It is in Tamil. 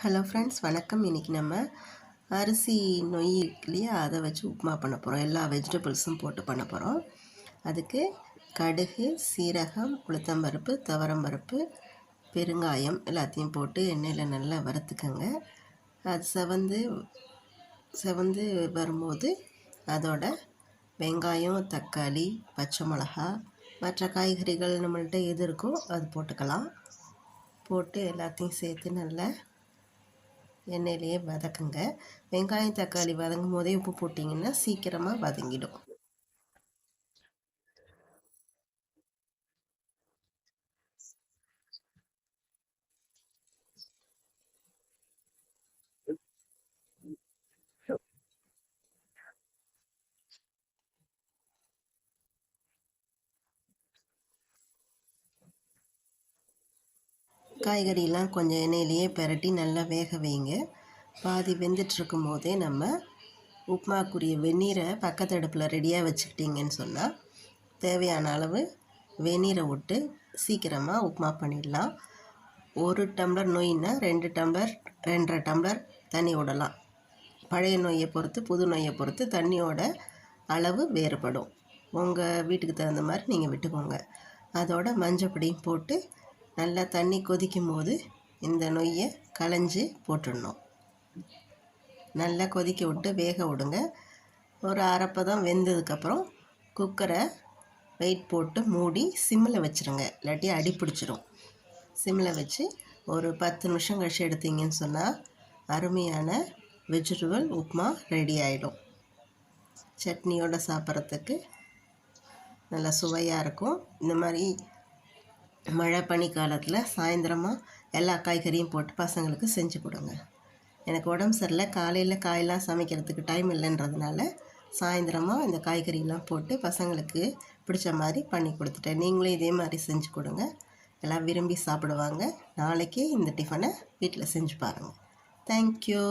ஹலோ ஃப்ரெண்ட்ஸ் வணக்கம். இன்றைக்கி நம்ம அரிசி நொய் இல்லையா? அதை வச்சு உப்புமா பண்ண போகிறோம் எல்லா வெஜிடபிள்ஸும் போட்டு பண்ண போகிறோம் அதுக்கு கடுகு சீரகம் உளுத்தம்பருப்பு துவரம்பருப்பு பெருங்காயம் எல்லாத்தையும் போட்டு எண்ணெயில் நல்லா வறுத்துக்கோங்க. அது செவந்து செவந்து வரும்போது அதோட வெங்காயம் தக்காளி பச்சை மிளகா மற்ற காய்கறிகள் நம்மள்கிட்ட எது இருக்கோ அது போட்டுக்கலாம். போட்டு எல்லாத்தையும் சேர்த்து நல்லா எண்ணெயிலேயே வதக்குங்க. வெங்காயம் தக்காளி வதங்கும் போதே உப்பு போட்டிங்கன்னா சீக்கிரமாக வதங்கிடும். காய்கறியெல்லாம் கொஞ்சம் எண்ணெயிலேயே பெரட்டி நல்லா வேக வைங்க. பாதி வெந்துட்டுருக்கும் போதே நம்ம உப்புமாக்குரிய வெந்நீரை பக்கத்து அடுப்பில் ரெடியாக வச்சுக்கிட்டிங்கன்னு சொன்னால் தேவையான அளவு வெந்நீரை விட்டு சீக்கிரமாக உப்புமா பண்ணிடலாம். ஒரு டம்ளர் நொய்னா ரெண்டு டம்ளர் ரெண்டரை டம்ளர் தண்ணி விடலாம். பழைய நோயை பொறுத்து புது நோயை பொறுத்து தண்ணியோட அளவு வேறுபடும். உங்கள் வீட்டுக்கு தகுந்த மாதிரி நீங்கள் விட்டுக்கோங்க. அதோட மஞ்சப்பொடியும் போட்டு நல்லா தண்ணி கொதிக்கும் போது இந்த நொய்யை களைஞ்சி போட்டுடணும். நல்லா கொதிக்க விட்டு வேக விடுங்க. ஒரு அரைப்பதம் வெந்ததுக்கப்புறம் குக்கரை வெயிட் போட்டு மூடி சிம்மில் வச்சுருங்க. இல்லாட்டி அடி பிடிச்சிரும். சிம்மில் வச்சு ஒரு பத்து நிமிஷம் கழிச்சு எடுத்தீங்கன்னு சொன்னால் அருமையான வெஜிடபிள் உப்புமா ரெடி ஆகிடும் சட்னியோடு சாப்பிட்றதுக்கு நல்லா சுவையாக இருக்கும். இந்த மாதிரி மழை பனி காலத்தில் சாயந்தரமாக எல்லா காய்கறியும் போட்டு பசங்களுக்கு செஞ்சு கொடுங்க. எனக்கு உடம்பு சரியில்லை காலையில் காயெல்லாம் சமைக்கிறதுக்கு டைம் இல்லைன்றதுனால சாயந்தரமாக இந்த காய்கறியெல்லாம் போட்டு பசங்களுக்கு பிடிச்ச மாதிரி பண்ணி கொடுத்துட்டேன். நீங்களும் இதே மாதிரி செஞ்சு கொடுங்க. எல்லாம் விரும்பி சாப்பிடுவாங்க. நாளைக்கே இந்த டிஃபனை வீட்டில் செஞ்சு பாருங்கள் தேங்க்யூ